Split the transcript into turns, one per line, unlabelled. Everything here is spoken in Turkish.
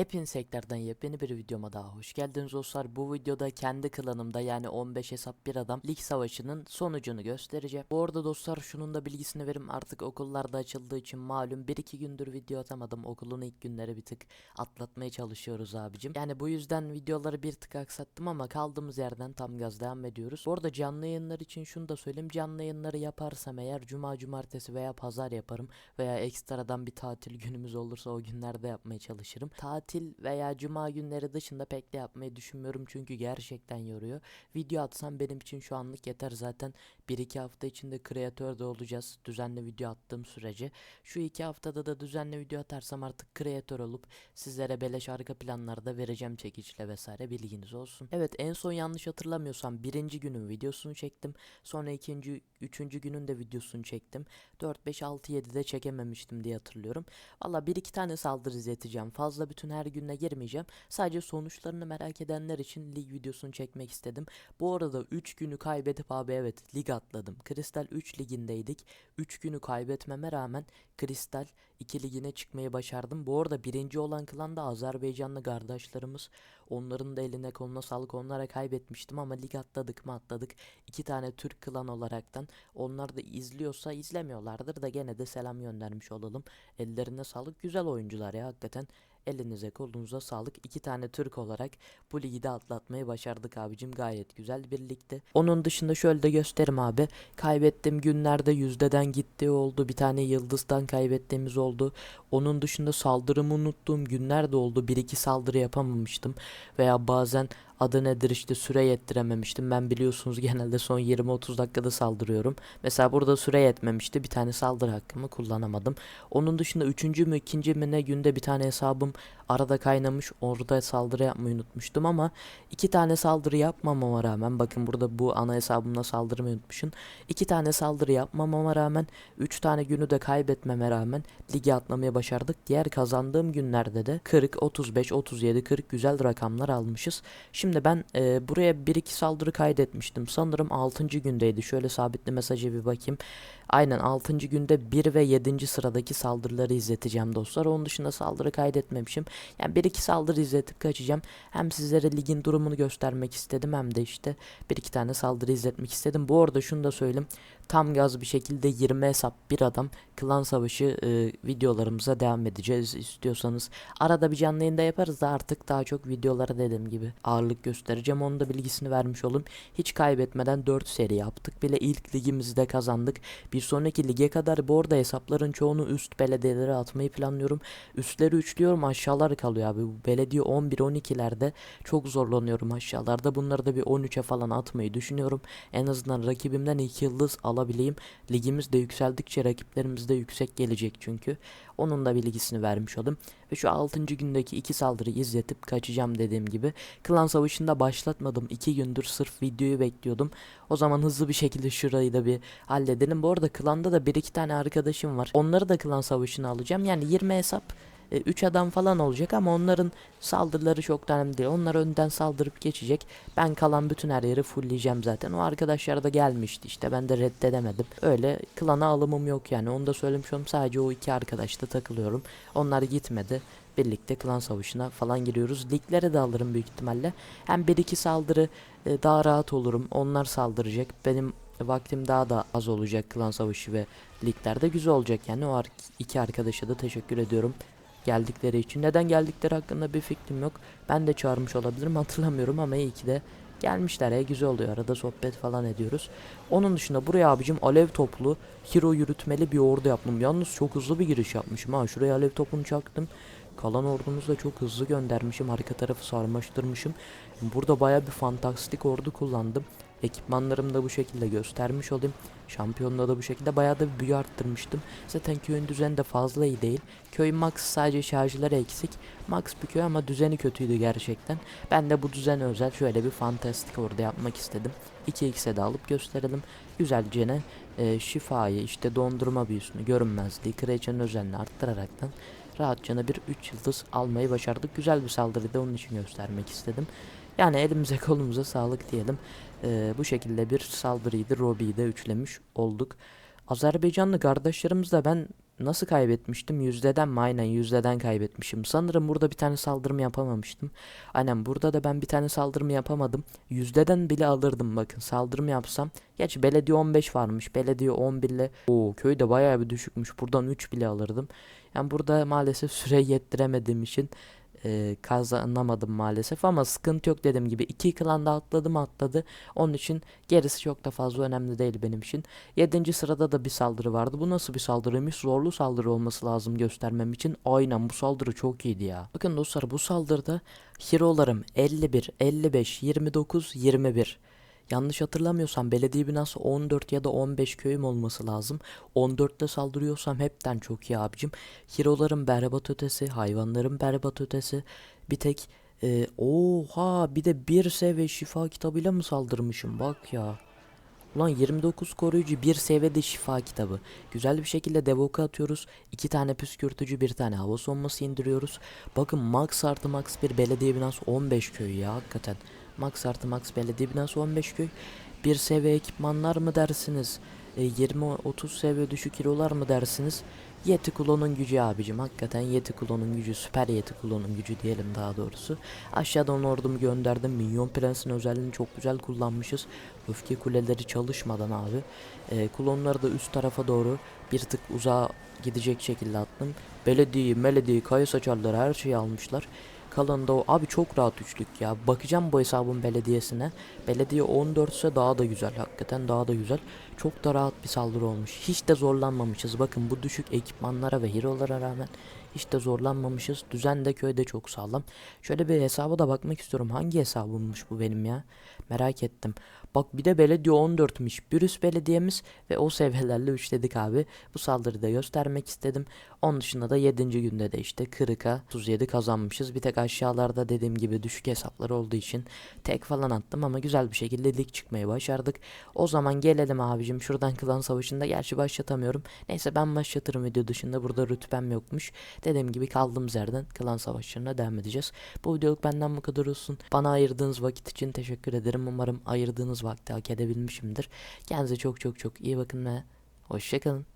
Hepiniz tekrardan yepyeni bir videoma daha hoş geldiniz dostlar. Bu videoda kendi klanımda yani 15 hesap bir adam lig savaşının sonucunu göstereceğim. Bu arada dostlar şunun da bilgisini verim artık okullarda açıldığı için malum 1-2 gündür video atamadım. Okulun ilk günleri bir tık atlatmaya çalışıyoruz abicim. Yani bu yüzden videoları bir tık aksattım ama kaldığımız yerden tam gaz devam ediyoruz. Bu arada canlı yayınlar için şunu da söyleyeyim. Canlı yayınları yaparsam eğer cuma cumartesi veya pazar yaparım veya ekstradan bir tatil günümüz olursa o günlerde yapmaya çalışırım. Tatil veya cuma günleri dışında pek de yapmayı düşünmüyorum çünkü gerçekten yoruyor. Video atsam benim için şu anlık yeter zaten 1-2 hafta içinde kreatör de olacağız düzenli video attığım sürece. Şu 2 haftada da düzenli video atarsam artık kreatör olup sizlere beleş arka planlarda vereceğim çekiçle vesaire bilginiz olsun. Evet en son yanlış hatırlamıyorsam birinci günün videosunu çektim. Sonra ikinci, üçüncü günün de videosunu çektim. 4, 5, 6, 7'de çekememiştim diye hatırlıyorum. Valla bir iki tane saldırı izleteceğim. Fazla bütün her gününe girmeyeceğim. Sadece sonuçlarını merak edenler için lig videosunu çekmek istedim. Bu arada 3 günü kaybedip abi evet lig atladım. Kristal 3 ligindeydik. 3 günü kaybetmeme rağmen Kristal 2 ligine çıkmayı başardım. Bu arada birinci olan klan da Azerbaycanlı kardeşlerimiz. Onların da eline koluna sağlık onlara kaybetmiştim ama lig atladık mı atladık. İki tane Türk klan olaraktan onlar da izliyorsa izlemiyorlardır da gene de selam göndermiş olalım. Ellerine sağlık güzel oyuncular ya hakikaten. Elinize kolunuza sağlık. İki tane Türk olarak bu ligi de atlatmayı başardık abicim. Gayet güzel bir ligdi. Onun dışında şöyle de gösterim abi. Kaybettiğim günlerde yüzdeden gittiği oldu. Bir tane yıldızdan kaybettiğimiz oldu. Onun dışında saldırımı unuttuğum günler de oldu. Bir iki saldırı yapamamıştım. Veya bazen adı nedir işte süre yettirememiştim. Ben biliyorsunuz genelde son 20-30 dakikada saldırıyorum. Mesela burada süre yetmemişti. Bir tane saldırı hakkımı kullanamadım. Onun dışında üçüncü mü ikinci mi ne günde bir tane hesabım arada kaynamış. Orada saldırı yapmayı unutmuştum ama iki tane saldırı yapmamama rağmen bakın burada bu ana hesabımla saldırmayı unutmuşum. İki tane saldırı yapmamama rağmen üç tane günü de kaybetmeme rağmen ligi atlamayı başardık. Diğer kazandığım günlerde de 40, 35, 37, 40 güzel rakamlar almışız. Şimdi ben e, buraya 1-2 saldırı kaydetmiştim. Sanırım 6. gündeydi. Şöyle sabitli mesaja bir bakayım. Aynen 6. günde 1 ve 7. sıradaki saldırıları izleteceğim dostlar. Onun dışında saldırı kaydetmemişim. Yani 1-2 saldırı izletip kaçacağım. Hem sizlere ligin durumunu göstermek istedim hem de işte 1-2 tane saldırı izletmek istedim. Bu arada şunu da söyleyeyim. Tam gaz bir şekilde 20 hesap bir adam klan savaşı e, videolarımıza devam edeceğiz istiyorsanız. Arada bir canlı yayında yaparız da artık daha çok videolara dediğim gibi ağırlık göstereceğim. Onun da bilgisini vermiş olayım. Hiç kaybetmeden 4 seri yaptık. Bile ilk ligimizi de kazandık. Bir sonraki lige kadar bu arada hesapların çoğunu üst belediyelere atmayı planlıyorum. Üstleri üçlüyorum aşağılar kalıyor abi. Belediye 11-12'lerde çok zorlanıyorum aşağılarda. Bunları da bir 13'e falan atmayı düşünüyorum. En azından rakibimden 2 yıldız alabileyim. Ligimiz de yükseldikçe rakiplerimiz de yüksek gelecek çünkü. Onun da bilgisini vermiş oldum. Ve şu 6. gündeki iki saldırıyı izletip kaçacağım dediğim gibi. Klan savaşında başlatmadım. 2 gündür sırf videoyu bekliyordum. O zaman hızlı bir şekilde şurayı da bir halledelim. Bu arada klanda da 1-2 tane arkadaşım var. Onları da klan savaşına alacağım. Yani 20 hesap 3 adam falan olacak ama onların saldırıları çok önemli değil. Onlar önden saldırıp geçecek. Ben kalan bütün her yeri fullleyeceğim zaten. O arkadaşlar da gelmişti işte ben de reddedemedim. Öyle klana alımım yok yani onu da söylemiş oldum. Sadece o iki arkadaşla takılıyorum. Onlar gitmedi. Birlikte klan savaşına falan giriyoruz. Liglere de alırım büyük ihtimalle. Hem 1-2 saldırı e, daha rahat olurum. Onlar saldıracak. Benim vaktim daha da az olacak klan savaşı ve liglerde güzel olacak yani o iki arkadaşa da teşekkür ediyorum geldikleri için. Neden geldikleri hakkında bir fikrim yok. Ben de çağırmış olabilirim hatırlamıyorum ama iyi ki de gelmişler ya güzel oluyor arada sohbet falan ediyoruz. Onun dışında buraya abicim alev toplu hero yürütmeli bir ordu yaptım. Yalnız çok hızlı bir giriş yapmışım ha şuraya alev topunu çaktım. Kalan ordumuzu da çok hızlı göndermişim. Arka tarafı sarmaştırmışım. Burada baya bir fantastik ordu kullandım. Ekipmanlarımı da bu şekilde göstermiş olayım. Şampiyonluğa da bu şekilde bayağı da bir büyü arttırmıştım. Zaten köyün düzeni de fazla iyi değil. Köy max sadece şarjları eksik. Max bir köy ama düzeni kötüydü gerçekten. Ben de bu düzene özel şöyle bir fantastik orada yapmak istedim. 2x'e de alıp gösterelim. Güzelce ne e, şifayı işte dondurma büyüsünü görünmezliği kraliçenin özelliğini arttıraraktan rahatça bir 3 yıldız almayı başardık. Güzel bir saldırıydı onun için göstermek istedim. Yani elimize kolumuza sağlık diyelim. Ee, bu şekilde bir saldırıydı. Robbie'yi de üçlemiş olduk. Azerbaycanlı kardeşlerimizle ben nasıl kaybetmiştim? Yüzdeden mi? Aynen yüzdeden kaybetmişim. Sanırım burada bir tane saldırımı yapamamıştım. Aynen burada da ben bir tane saldırımı yapamadım. Yüzdeden bile alırdım bakın. Saldırım yapsam. Gerçi belediye 15 varmış. Belediye 11 ile. Oo köyde bayağı bir düşükmüş. Buradan 3 bile alırdım. Yani burada maalesef süre yettiremediğim için e, kazanamadım maalesef ama sıkıntı yok dediğim gibi. İki klanda atladım atladı onun için gerisi çok da fazla önemli değil benim için. 7. sırada da bir saldırı vardı. Bu nasıl bir saldırıymış? Zorlu saldırı olması lazım göstermem için. Aynen bu saldırı çok iyiydi ya. Bakın dostlar bu saldırıda hero'larım 51 55 29 21 Yanlış hatırlamıyorsam belediye binası 14 ya da 15 köyüm olması lazım. 14'te saldırıyorsam hepten çok iyi abicim. Hero'ların berbat ötesi, hayvanların berbat ötesi. Bir tek e, oha bir de bir seviye şifa kitabıyla mı saldırmışım bak ya. Ulan 29 koruyucu bir seviyede şifa kitabı. Güzel bir şekilde devoka atıyoruz. iki tane püskürtücü bir tane hava sonması indiriyoruz. Bakın max artı max bir belediye binası 15 köy ya hakikaten. Max artı max belediye binası 15 köy. Bir seviye ekipmanlar mı dersiniz? E, 20-30 seviye düşük kilolar mı dersiniz? Yeti kulonun gücü abicim. Hakikaten Yeti kulonun gücü. Süper Yeti kulonun gücü diyelim daha doğrusu. Aşağıdan ordumu gönderdim. Minyon Prens'in özelliğini çok güzel kullanmışız. Öfke kuleleri çalışmadan abi. E, klonları da üst tarafa doğru bir tık uzağa gidecek şekilde attım. Belediye, melediye, kaya saçarları her şeyi almışlar. Kalan da o. Abi çok rahat üçlük ya. Bakacağım bu hesabın belediyesine. Belediye 14 ise daha da güzel. Hakikaten daha da güzel. Çok da rahat bir saldırı olmuş. Hiç de zorlanmamışız. Bakın bu düşük ekipmanlara ve hero'lara rağmen hiç de zorlanmamışız. Düzen de köyde çok sağlam. Şöyle bir hesaba da bakmak istiyorum. Hangi hesabımmış bu benim ya? Merak ettim. Bak bir de belediye 14'müş. Bir üst belediyemiz ve o seviyelerle üçledik abi. Bu saldırıyı da göstermek istedim. Onun dışında da 7. günde de işte 40'a 37 kazanmışız. Bir tek aşağılarda dediğim gibi düşük hesaplar olduğu için tek falan attım ama güzel bir şekilde lig çıkmayı başardık. O zaman gelelim abicim şuradan klan savaşında gerçi başlatamıyorum. Neyse ben başlatırım video dışında burada rütbem yokmuş. Dediğim gibi kaldığımız yerden klan savaşlarına devam edeceğiz. Bu videoluk benden bu kadar olsun. Bana ayırdığınız vakit için teşekkür ederim. Umarım ayırdığınız vakti hak edebilmişimdir. Kendinize çok çok çok iyi bakın ve hoşçakalın.